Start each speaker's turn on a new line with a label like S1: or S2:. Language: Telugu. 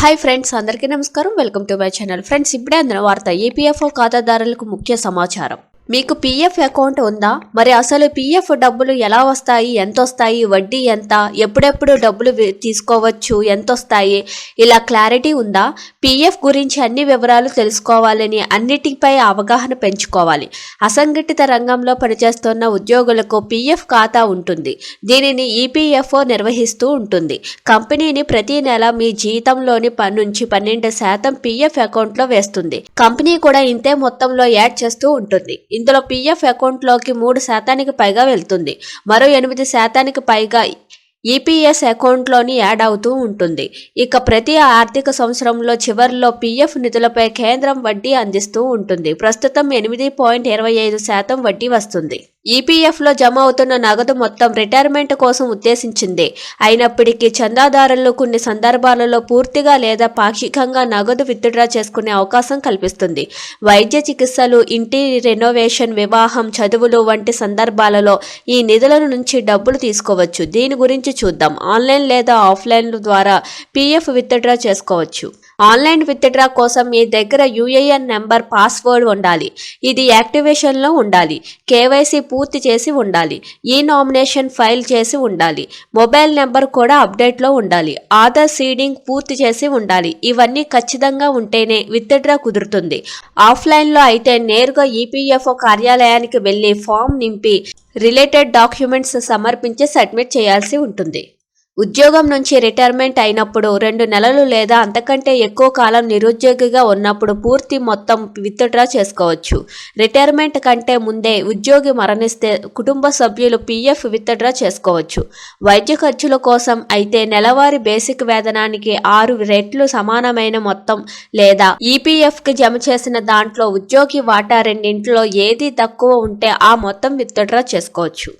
S1: హాయ్ ఫ్రెండ్స్ అందరికీ నమస్కారం. Welcome to my channel friends ఇప్పుడే అందిన వార్త ఏపీఎఫ్ఓ ఖాతాదారులకు ముఖ్య సమాచారం. మీకు పీఎఫ్ అకౌంట్ ఉందా? మరి అసలు పీఎఫ్ డబ్బులు ఎలా వస్తాయి? ఎంత వస్తాయి వడ్డీ ఎంత? ఎప్పుడెప్పుడు డబ్బులు తీసుకోవచ్చు? ఎంత వస్తాయి ఇలా క్లారిటీ ఉందా? పీఎఫ్ గురించి అన్ని వివరాలు తెలుసుకోవాలని అన్నిటిపై అవగాహన పెంచుకోవాలి. అసంఘటిత రంగంలో పనిచేస్తున్న ఉద్యోగులకు పీఎఫ్ ఖాతా ఉంటుంది. దీనిని ఈపీఎఫ్ఓ నిర్వహిస్తూ ఉంటుంది. కంపెనీని ప్రతి నెల మీ జీతంలోని ప- నుంచి పన్నెండు శాతం పీఎఫ్ అకౌంట్లో వేస్తుంది. కంపెనీ కూడా ఇంతే మొత్తంలో యాడ్ చేస్తూ ఉంటుంది. ఇందులో పీఎఫ్ అకౌంట్లోకి మూడు శాతానికి పైగా వెళ్తుంది. మరో ఎనిమిది శాతానికి పైగా ఈపీఎస్ అకౌంట్లోని యాడ్ అవుతూ ఉంటుంది. ఇక ప్రతి ఆర్థిక సంవత్సరంలో చివరిలో పీఎఫ్ నిధులపై కేంద్రం వడ్డీ అందిస్తూ ఉంటుంది. ప్రస్తుతం ఎనిమిది పాయింట్ ఇరవై ఐదు శాతం వడ్డీ వస్తుంది. ఈపీఎఫ్లో జమ అవుతున్న నగదు మొత్తం రిటైర్మెంట్ కోసం ఉద్దేశించింది. అయినప్పటికీ చందాదారులు కొన్ని సందర్భాలలో పూర్తిగా లేదా పాక్షికంగా నగదు విత్డ్రా చేసుకునే అవకాశం కల్పిస్తుంది. వైద్య చికిత్సలు ఇంటి రెనోవేషన్ వివాహం చదువులు వంటి సందర్భాలలో ఈ నిధుల నుంచి డబ్బులు తీసుకోవచ్చు. దీని గురించి చూద్దాం. ఆన్లైన్ లేదా ఆఫ్లైన్ ద్వారా పీఎఫ్ విత్డ్రా చేసుకోవచ్చు. ఆన్లైన్ విత్డ్రా కోసం మీ దగ్గర యూఏఎన్ నెంబర్ పాస్వర్డ్ ఉండాలి. ఇది యాక్టివేషన్లో ఉండాలి. కేవైసీ పూర్తి చేసి ఉండాలి. ఈ నామినేషన్ ఫైల్ చేసి ఉండాలి. మొబైల్ నెంబర్ కూడా అప్డేట్లో ఉండాలి. ఆధార్ సీడింగ్ పూర్తి చేసి ఉండాలి. ఇవన్నీ ఖచ్చితంగా ఉంటేనే విత్డ్రా కుదురుతుంది. ఆఫ్లైన్లో అయితే నేరుగా ఈపీఎఫ్ఓ కార్యాలయానికి వెళ్ళి ఫామ్ నింపి రిలేటెడ్ డాక్యుమెంట్స్ సమర్పించి సబ్మిట్ చేయాల్సి ఉంటుంది. ఉద్యోగం నుంచి రిటైర్మెంట్ అయినప్పుడు రెండు నెలలు లేదా అంతకంటే ఎక్కువ కాలం నిరుద్యోగిగా ఉన్నప్పుడు పూర్తి మొత్తం విత్డ్రా చేసుకోవచ్చు. రిటైర్మెంట్ కంటే ముందే ఉద్యోగి మరణిస్తే కుటుంబ సభ్యులు పీఎఫ్ విత్డ్రా చేసుకోవచ్చు. వైద్య ఖర్చుల కోసం అయితే నెలవారీ బేసిక్ వేతనానికి ఆరు రెట్లు సమానమైన మొత్తం లేదా ఈపీఎఫ్కి జమ చేసిన దాంట్లో ఉద్యోగి వాటా రెండింటిలో ఏది తక్కువ ఉంటే ఆ మొత్తం విత్డ్రా చేసుకోవచ్చు.